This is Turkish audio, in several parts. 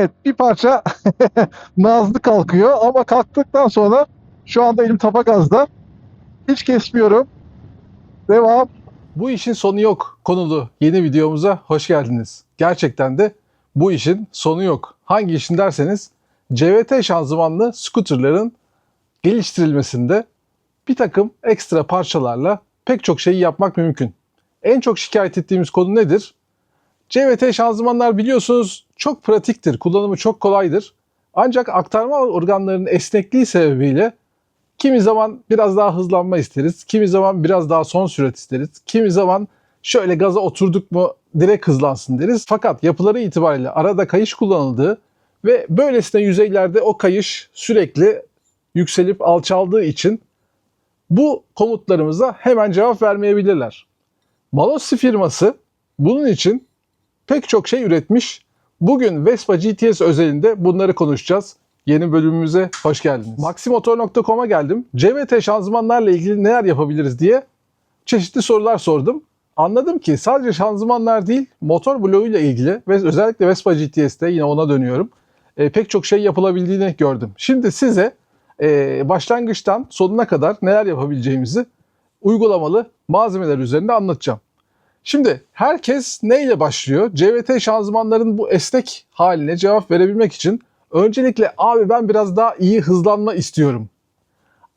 Evet bir parça nazlı kalkıyor ama kalktıktan sonra şu anda elim tapa gazda. Hiç kesmiyorum. Devam. Bu işin sonu yok konulu yeni videomuza hoş geldiniz. Gerçekten de bu işin sonu yok. Hangi işin derseniz CVT şanzımanlı scooterların geliştirilmesinde bir takım ekstra parçalarla pek çok şeyi yapmak mümkün. En çok şikayet ettiğimiz konu nedir? CVT şanzımanlar biliyorsunuz çok pratiktir, kullanımı çok kolaydır. Ancak aktarma organlarının esnekliği sebebiyle Kimi zaman biraz daha hızlanma isteriz. Kimi zaman biraz daha son sürat isteriz. Kimi zaman şöyle gaza oturduk mu direkt hızlansın deriz. Fakat yapıları itibariyle arada kayış kullanıldığı ve böylesine yüzeylerde o kayış sürekli yükselip alçaldığı için bu komutlarımıza hemen cevap vermeyebilirler. Malossi firması bunun için pek çok şey üretmiş. Bugün Vespa GTS özelinde bunları konuşacağız. Yeni bölümümüze hoş geldiniz. Maximotor.com'a geldim. CVT şanzımanlarla ilgili neler yapabiliriz diye çeşitli sorular sordum. Anladım ki sadece şanzımanlar değil, motor bloğuyla ilgili ve özellikle Vespa GTS'te yine ona dönüyorum. e, pek çok şey yapılabildiğini gördüm. Şimdi size e, başlangıçtan sonuna kadar neler yapabileceğimizi uygulamalı malzemeler üzerinde anlatacağım. Şimdi herkes neyle başlıyor? CVT şanzımanların bu esnek haline cevap verebilmek için öncelikle abi ben biraz daha iyi hızlanma istiyorum.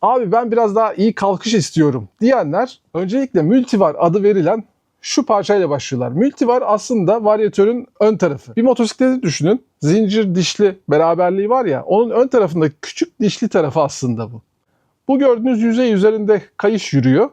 Abi ben biraz daha iyi kalkış istiyorum diyenler öncelikle multivar adı verilen şu parçayla başlıyorlar. Multivar aslında varyatörün ön tarafı. Bir motosikleti düşünün. Zincir dişli beraberliği var ya onun ön tarafındaki küçük dişli tarafı aslında bu. Bu gördüğünüz yüzey üzerinde kayış yürüyor.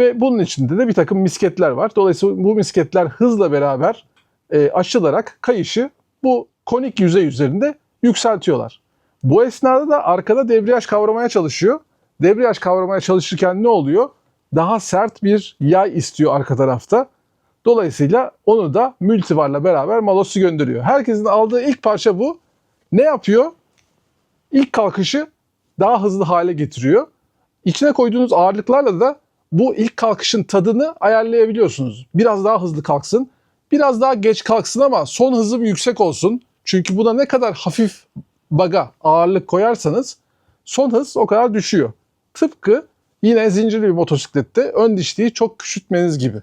Ve bunun içinde de bir takım misketler var. Dolayısıyla bu misketler hızla beraber e, aşılarak kayışı bu konik yüzey üzerinde yükseltiyorlar. Bu esnada da arkada debriyaj kavramaya çalışıyor. Debriyaj kavramaya çalışırken ne oluyor? Daha sert bir yay istiyor arka tarafta. Dolayısıyla onu da multivarla beraber Malos'u gönderiyor. Herkesin aldığı ilk parça bu. Ne yapıyor? İlk kalkışı daha hızlı hale getiriyor. İçine koyduğunuz ağırlıklarla da bu ilk kalkışın tadını ayarlayabiliyorsunuz. Biraz daha hızlı kalksın, biraz daha geç kalksın ama son hızım yüksek olsun. Çünkü buna ne kadar hafif baga ağırlık koyarsanız son hız o kadar düşüyor. Tıpkı yine zincirli bir motosiklette ön dişliği çok küçültmeniz gibi.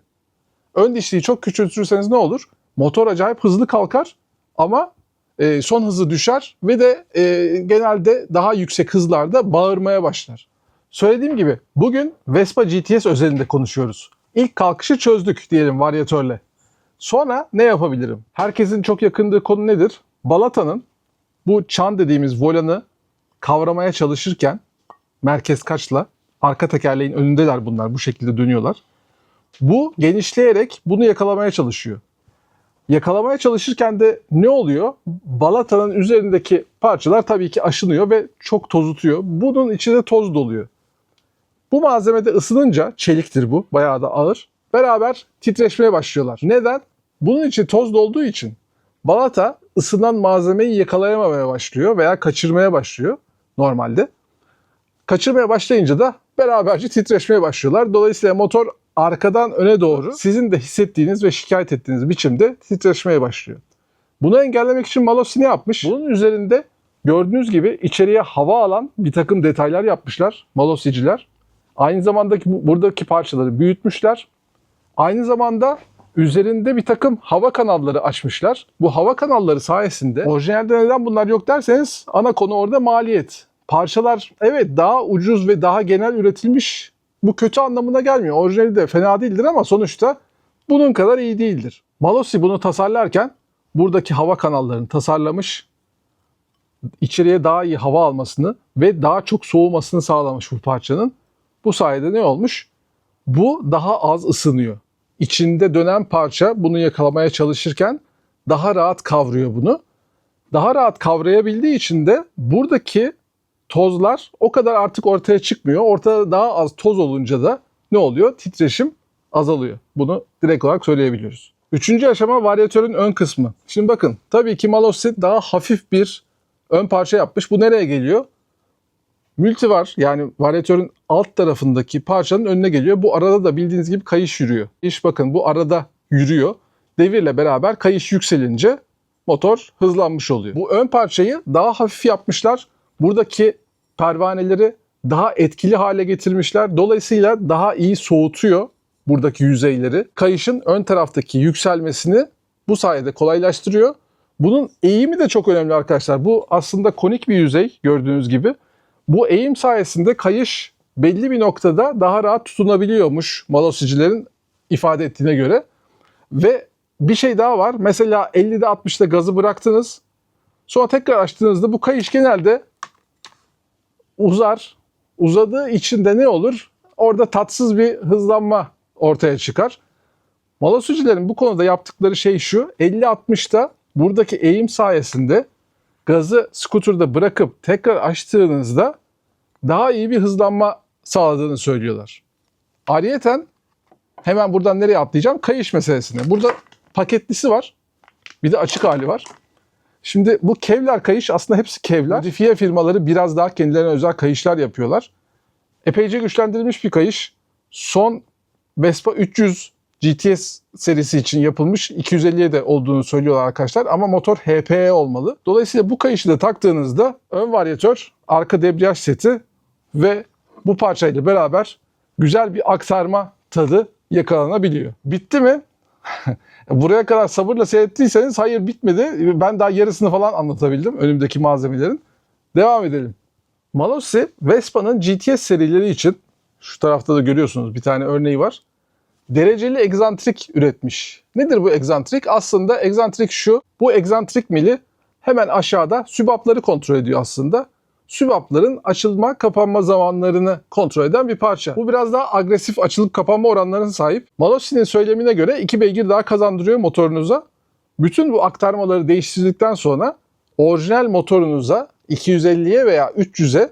Ön dişliği çok küçültürseniz ne olur? Motor acayip hızlı kalkar ama e, son hızı düşer ve de e, genelde daha yüksek hızlarda bağırmaya başlar. Söylediğim gibi bugün Vespa GTS özelinde konuşuyoruz. İlk kalkışı çözdük diyelim varyatörle. Sonra ne yapabilirim? Herkesin çok yakındığı konu nedir? Balata'nın bu çan dediğimiz volanı kavramaya çalışırken merkez kaçla arka tekerleğin önündeler bunlar bu şekilde dönüyorlar. Bu genişleyerek bunu yakalamaya çalışıyor. Yakalamaya çalışırken de ne oluyor? Balatanın üzerindeki parçalar tabii ki aşınıyor ve çok tozutuyor. Bunun içinde toz doluyor. Bu malzemede ısınınca çeliktir bu, bayağı da ağır. Beraber titreşmeye başlıyorlar. Neden? Bunun için toz dolduğu için balata ısınan malzemeyi yakalayamamaya başlıyor veya kaçırmaya başlıyor normalde. Kaçırmaya başlayınca da beraberce titreşmeye başlıyorlar. Dolayısıyla motor arkadan öne doğru sizin de hissettiğiniz ve şikayet ettiğiniz biçimde titreşmeye başlıyor. Bunu engellemek için Malossi ne yapmış? Bunun üzerinde gördüğünüz gibi içeriye hava alan bir takım detaylar yapmışlar Malossiciler. Aynı zamanda bu- buradaki parçaları büyütmüşler. Aynı zamanda üzerinde bir takım hava kanalları açmışlar. Bu hava kanalları sayesinde orijinalde neden bunlar yok derseniz ana konu orada maliyet. Parçalar evet daha ucuz ve daha genel üretilmiş. Bu kötü anlamına gelmiyor. Orijinali de fena değildir ama sonuçta bunun kadar iyi değildir. Malossi bunu tasarlarken buradaki hava kanallarını tasarlamış. içeriye daha iyi hava almasını ve daha çok soğumasını sağlamış bu parçanın. Bu sayede ne olmuş? Bu daha az ısınıyor. İçinde dönen parça bunu yakalamaya çalışırken daha rahat kavruyor bunu. Daha rahat kavrayabildiği için de buradaki tozlar o kadar artık ortaya çıkmıyor. Ortada daha az toz olunca da ne oluyor? Titreşim azalıyor. Bunu direkt olarak söyleyebiliyoruz. Üçüncü aşama varyatörün ön kısmı. Şimdi bakın tabii ki Malossi daha hafif bir ön parça yapmış. Bu nereye geliyor? Multivar yani varyatörün alt tarafındaki parçanın önüne geliyor. Bu arada da bildiğiniz gibi kayış yürüyor. İş bakın bu arada yürüyor. Devirle beraber kayış yükselince motor hızlanmış oluyor. Bu ön parçayı daha hafif yapmışlar. Buradaki pervaneleri daha etkili hale getirmişler. Dolayısıyla daha iyi soğutuyor buradaki yüzeyleri. Kayışın ön taraftaki yükselmesini bu sayede kolaylaştırıyor. Bunun eğimi de çok önemli arkadaşlar. Bu aslında konik bir yüzey gördüğünüz gibi. Bu eğim sayesinde kayış belli bir noktada daha rahat tutunabiliyormuş malosicilerin ifade ettiğine göre. Ve bir şey daha var. Mesela 50'de 60'da gazı bıraktınız. Sonra tekrar açtığınızda bu kayış genelde uzar. Uzadığı için de ne olur? Orada tatsız bir hızlanma ortaya çıkar. Malosicilerin bu konuda yaptıkları şey şu. 50-60'da buradaki eğim sayesinde gazı skuturda bırakıp tekrar açtığınızda daha iyi bir hızlanma sağladığını söylüyorlar. Ayrıyeten hemen buradan nereye atlayacağım? Kayış meselesine. Burada paketlisi var. Bir de açık hali var. Şimdi bu Kevlar kayış aslında hepsi Kevlar. Modifiye firmaları biraz daha kendilerine özel kayışlar yapıyorlar. Epeyce güçlendirilmiş bir kayış. Son Vespa 300 GTS serisi için yapılmış 250'ye de olduğunu söylüyorlar arkadaşlar ama motor HPE olmalı. Dolayısıyla bu kayışı da taktığınızda ön varyatör, arka debriyaj seti ve bu parçayla beraber güzel bir aktarma tadı yakalanabiliyor. Bitti mi? Buraya kadar sabırla seyrettiyseniz hayır bitmedi. Ben daha yarısını falan anlatabildim önümdeki malzemelerin. Devam edelim. Malossi Vespa'nın GTS serileri için şu tarafta da görüyorsunuz bir tane örneği var. Dereceli egzantrik üretmiş. Nedir bu egzantrik? Aslında egzantrik şu. Bu egzantrik mili hemen aşağıda sübapları kontrol ediyor aslında. Sübapların açılma kapanma zamanlarını kontrol eden bir parça. Bu biraz daha agresif açılıp kapanma oranlarına sahip. Malossi'nin söylemine göre 2 beygir daha kazandırıyor motorunuza. Bütün bu aktarmaları değiştirdikten sonra orijinal motorunuza 250'ye veya 300'e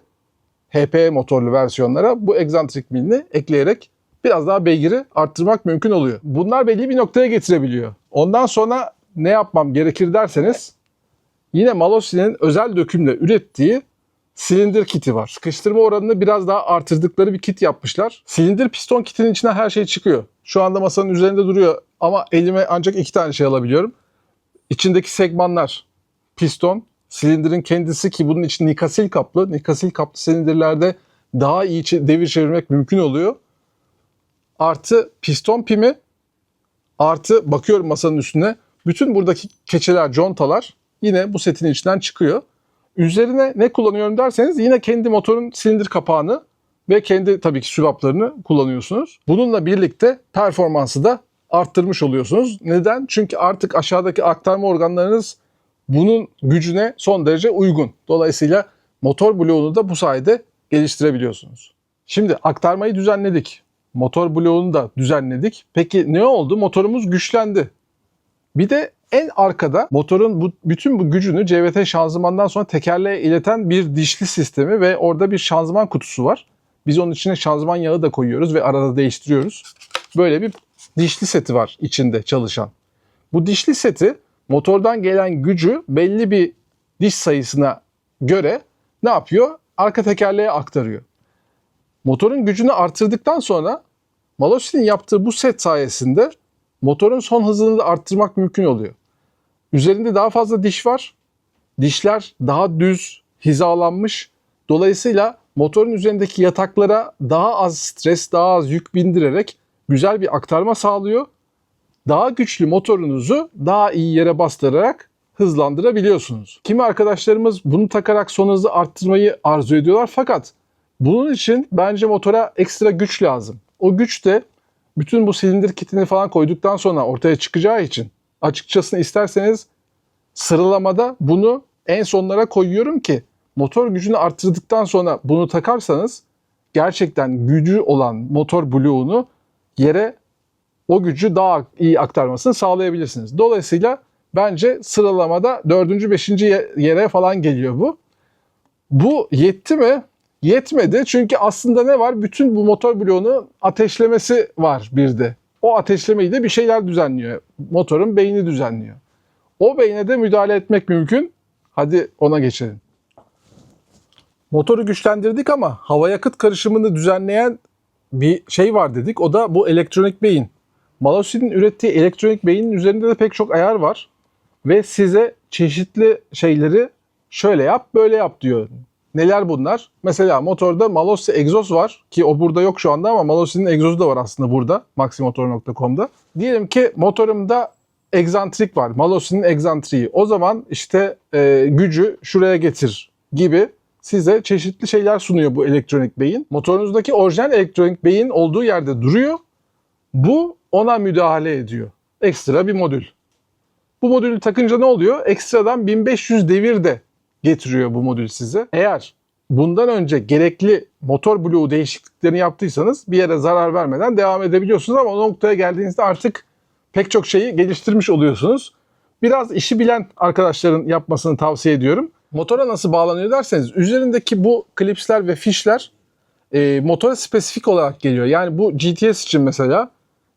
HP motorlu versiyonlara bu egzantrik milini ekleyerek biraz daha beygiri arttırmak mümkün oluyor. Bunlar belli bir noktaya getirebiliyor. Ondan sonra ne yapmam gerekir derseniz yine Malossi'nin özel dökümle ürettiği silindir kiti var. Sıkıştırma oranını biraz daha artırdıkları bir kit yapmışlar. Silindir piston kitinin içine her şey çıkıyor. Şu anda masanın üzerinde duruyor ama elime ancak iki tane şey alabiliyorum. İçindeki segmanlar piston, silindirin kendisi ki bunun için nikasil kaplı. Nikasil kaplı silindirlerde daha iyi devir çevirmek mümkün oluyor. Artı piston pimi, artı bakıyorum masanın üstüne. Bütün buradaki keçeler, contalar yine bu setin içinden çıkıyor. Üzerine ne kullanıyorum derseniz yine kendi motorun silindir kapağını ve kendi tabii ki sübaplarını kullanıyorsunuz. Bununla birlikte performansı da arttırmış oluyorsunuz. Neden? Çünkü artık aşağıdaki aktarma organlarınız bunun gücüne son derece uygun. Dolayısıyla motor bloğunu da bu sayede geliştirebiliyorsunuz. Şimdi aktarmayı düzenledik. Motor bloğunu da düzenledik. Peki ne oldu? Motorumuz güçlendi. Bir de en arkada motorun bu, bütün bu gücünü CVT şanzımandan sonra tekerleğe ileten bir dişli sistemi ve orada bir şanzıman kutusu var. Biz onun içine şanzıman yağı da koyuyoruz ve arada değiştiriyoruz. Böyle bir dişli seti var içinde çalışan. Bu dişli seti motordan gelen gücü belli bir diş sayısına göre ne yapıyor? Arka tekerleğe aktarıyor. Motorun gücünü artırdıktan sonra Maloshi'nin yaptığı bu set sayesinde motorun son hızını da arttırmak mümkün oluyor. Üzerinde daha fazla diş var. Dişler daha düz, hizalanmış. Dolayısıyla motorun üzerindeki yataklara daha az stres, daha az yük bindirerek güzel bir aktarma sağlıyor. Daha güçlü motorunuzu daha iyi yere bastırarak hızlandırabiliyorsunuz. Kimi arkadaşlarımız bunu takarak son hızı arttırmayı arzu ediyorlar fakat bunun için bence motora ekstra güç lazım. O güç de bütün bu silindir kitini falan koyduktan sonra ortaya çıkacağı için açıkçası isterseniz sıralamada bunu en sonlara koyuyorum ki motor gücünü arttırdıktan sonra bunu takarsanız gerçekten gücü olan motor bloğunu yere o gücü daha iyi aktarmasını sağlayabilirsiniz. Dolayısıyla bence sıralamada 4. 5. yere falan geliyor bu. Bu yetti mi? Yetmedi çünkü aslında ne var? Bütün bu motor bloğunu ateşlemesi var bir de. O ateşlemeyi de bir şeyler düzenliyor. Motorun beyni düzenliyor. O beyne de müdahale etmek mümkün. Hadi ona geçelim. Motoru güçlendirdik ama hava yakıt karışımını düzenleyen bir şey var dedik. O da bu elektronik beyin. Maloshi'nin ürettiği elektronik beynin üzerinde de pek çok ayar var. Ve size çeşitli şeyleri şöyle yap, böyle yap diyor. Neler bunlar? Mesela motorda Malossi egzoz var ki o burada yok şu anda ama Malossi'nin egzozu da var aslında burada maximotor.com'da. Diyelim ki motorumda egzantrik var. Malossi'nin egzantriği. O zaman işte e, gücü şuraya getir gibi size çeşitli şeyler sunuyor bu elektronik beyin. Motorunuzdaki orijinal elektronik beyin olduğu yerde duruyor. Bu ona müdahale ediyor. Ekstra bir modül. Bu modülü takınca ne oluyor? Ekstradan 1500 devir de getiriyor bu modül size. Eğer bundan önce gerekli motor bloğu değişikliklerini yaptıysanız bir yere zarar vermeden devam edebiliyorsunuz ama o noktaya geldiğinizde artık pek çok şeyi geliştirmiş oluyorsunuz. Biraz işi bilen arkadaşların yapmasını tavsiye ediyorum. Motora nasıl bağlanıyor derseniz üzerindeki bu klipsler ve fişler e, motora spesifik olarak geliyor. Yani bu GTS için mesela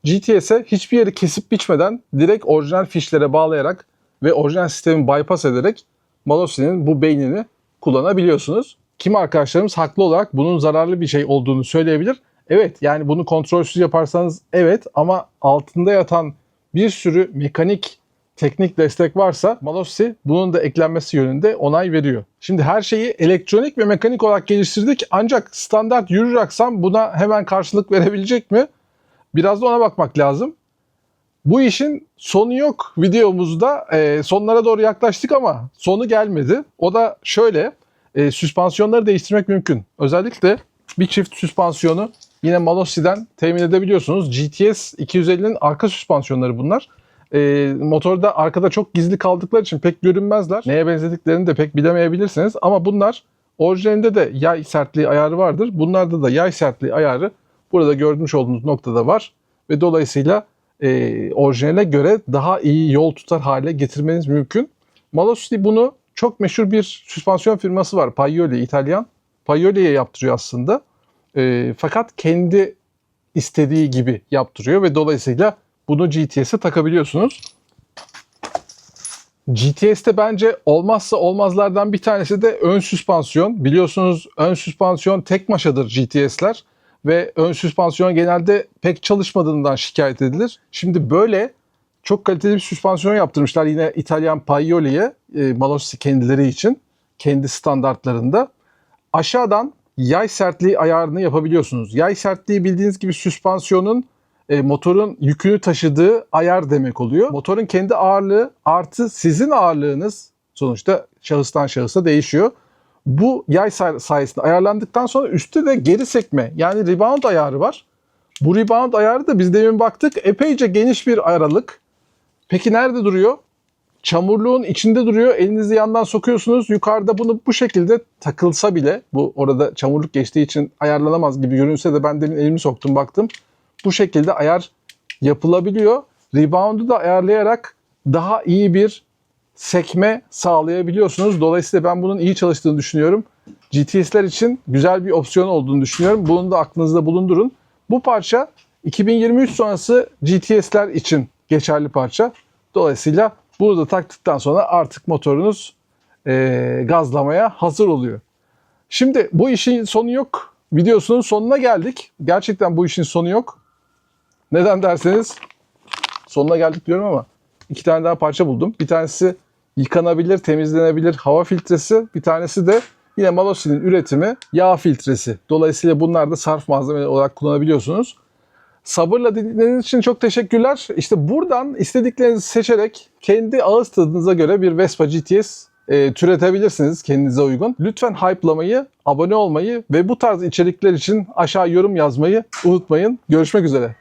GTS'e hiçbir yeri kesip biçmeden direkt orijinal fişlere bağlayarak ve orijinal sistemi bypass ederek Malossi'nin bu beynini kullanabiliyorsunuz. Kim arkadaşlarımız haklı olarak bunun zararlı bir şey olduğunu söyleyebilir. Evet yani bunu kontrolsüz yaparsanız evet ama altında yatan bir sürü mekanik teknik destek varsa Malossi bunun da eklenmesi yönünde onay veriyor. Şimdi her şeyi elektronik ve mekanik olarak geliştirdik ancak standart yürür aksam buna hemen karşılık verebilecek mi? Biraz da ona bakmak lazım. Bu işin sonu yok videomuzda. E, sonlara doğru yaklaştık ama sonu gelmedi. O da şöyle. E, süspansiyonları değiştirmek mümkün. Özellikle bir çift süspansiyonu yine Malossi'den temin edebiliyorsunuz. GTS 250'nin arka süspansiyonları bunlar. E, motorda arkada çok gizli kaldıkları için pek görünmezler. Neye benzediklerini de pek bilemeyebilirsiniz. Ama bunlar orijinalinde de yay sertliği ayarı vardır. Bunlarda da yay sertliği ayarı burada görmüş olduğunuz noktada var. Ve dolayısıyla e, orijinale göre daha iyi yol tutar hale getirmeniz mümkün. Malossi bunu çok meşhur bir süspansiyon firması var. Paioli, İtalyan. Paioli'ye yaptırıyor aslında. E, fakat kendi istediği gibi yaptırıyor ve dolayısıyla bunu GTS'e takabiliyorsunuz. GTS'te bence olmazsa olmazlardan bir tanesi de ön süspansiyon. Biliyorsunuz ön süspansiyon tek maşadır GTS'ler ve ön süspansiyon genelde pek çalışmadığından şikayet edilir. Şimdi böyle çok kaliteli bir süspansiyon yaptırmışlar yine İtalyan Paioli'ye e, Malossi kendileri için kendi standartlarında. Aşağıdan yay sertliği ayarını yapabiliyorsunuz. Yay sertliği bildiğiniz gibi süspansiyonun e, motorun yükünü taşıdığı ayar demek oluyor. Motorun kendi ağırlığı artı sizin ağırlığınız sonuçta şahıstan şahısa değişiyor. Bu yay say- sayesinde ayarlandıktan sonra üstte de geri sekme yani rebound ayarı var. Bu rebound ayarı da biz demin baktık epeyce geniş bir aralık. Peki nerede duruyor? Çamurluğun içinde duruyor. Elinizi yandan sokuyorsunuz. Yukarıda bunu bu şekilde takılsa bile bu orada çamurluk geçtiği için ayarlanamaz gibi görünse de ben demin elimi soktum baktım. Bu şekilde ayar yapılabiliyor. Rebound'u da ayarlayarak daha iyi bir sekme sağlayabiliyorsunuz. Dolayısıyla ben bunun iyi çalıştığını düşünüyorum. GTS'ler için güzel bir opsiyon olduğunu düşünüyorum. Bunu da aklınızda bulundurun. Bu parça 2023 sonrası GTS'ler için geçerli parça. Dolayısıyla bunu da taktıktan sonra artık motorunuz eee, gazlamaya hazır oluyor. Şimdi bu işin sonu yok. Videosunun sonuna geldik. Gerçekten bu işin sonu yok. Neden derseniz sonuna geldik diyorum ama iki tane daha parça buldum. Bir tanesi yıkanabilir, temizlenebilir hava filtresi. Bir tanesi de yine Malossi'nin üretimi yağ filtresi. Dolayısıyla bunlar da sarf malzemeleri olarak kullanabiliyorsunuz. Sabırla dinlediğiniz için çok teşekkürler. İşte buradan istediklerinizi seçerek kendi ağız tadınıza göre bir Vespa GTS e, türetebilirsiniz kendinize uygun. Lütfen hype'lamayı, abone olmayı ve bu tarz içerikler için aşağı yorum yazmayı unutmayın. Görüşmek üzere.